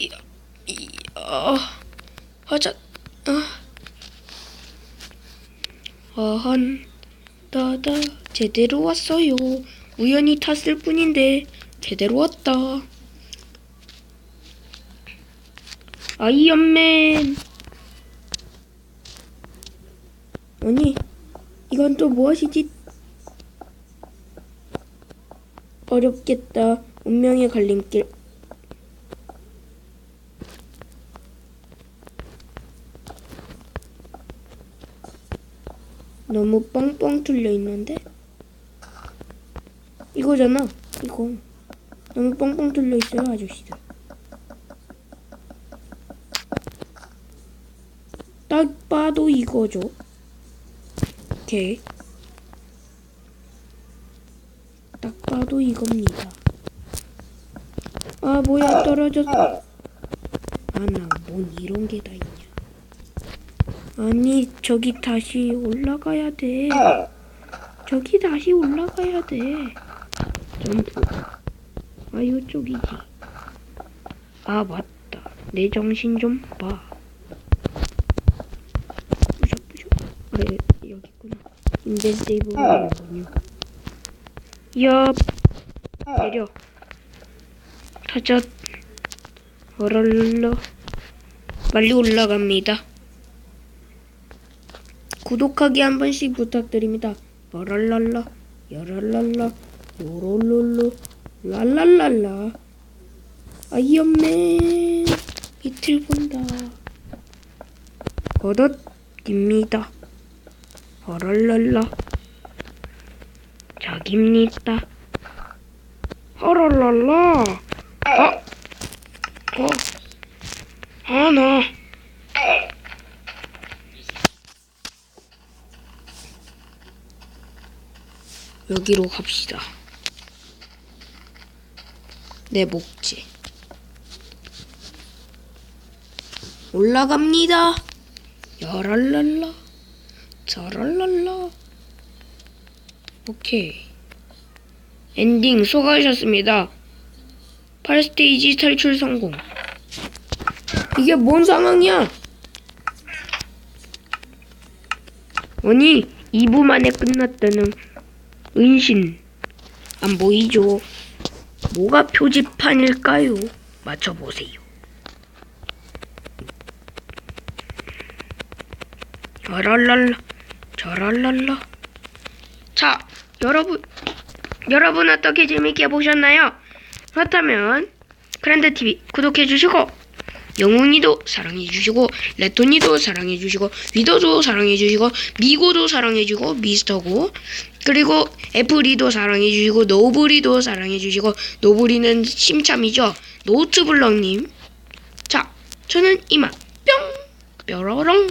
이, 이, 어, 하자, 아, 어한, 따다, 제대로 왔어요. 우연히 탔을 뿐인데, 제대로 왔다. 아이언맨. 아니, 이건 또 무엇이지? 어렵겠다. 운명의 갈림길. 너무 뻥뻥 뚫려 있는데? 이거잖아. 이거. 너무 뻥뻥 뚫려 있어요, 아저씨들. 딱 봐도 이거죠. 오케이. 딱 봐도 이겁니다. 아, 뭐야, 떨어졌어. 아, 나 뭔 이런 게 다 있냐. 아니, 저기 다시 올라가야 돼. 저기 다시 올라가야 돼. 점프. 아, 요쪽이지. 아, 맞다. 내 정신 좀 봐. 부셔 부셔. 아, 여- 여기 있구나. 인벤세이브가 뭐냐. 옆. 내려. 타자. 어랄라. 빨리 올라갑니다. 구독하기 한 번씩 부탁드립니다. 어랄랄라. 여랄랄라. 요롤롤로. 랄랄랄라. 아이언맨. 이틀 본다. 걷어깁니다. 어랄랄라. 저깁니다. 어랄랄라. 아. 어. 아, 나. 여기로 갑시다. 내 목재. 올라갑니다. 여랄랄라. 저랄랄라. 오케이. 엔딩 수고하셨습니다. 8스테이지 탈출 성공. 이게 뭔 상황이야? 아니, 2부 만에 끝났다는 은신. 안 보이죠? 뭐가 표지판일까요? 맞춰보세요. 저랄랄라, 저랄랄라. 자, 여러분, 여러분 어떻게 재밌게 보셨나요? 그렇다면 그란드 TV 구독해 주시고 영웅이도 사랑해 주시고 레토니도 사랑해 주시고 위도도 사랑해 주시고 미고도 사랑해 주고 미스터고 그리고 애플이도 사랑해 주시고 노브리도 사랑해 주시고 노브리는 심참이죠? 노트블럭님. 자 저는 이만. 뿅! 뾰로롱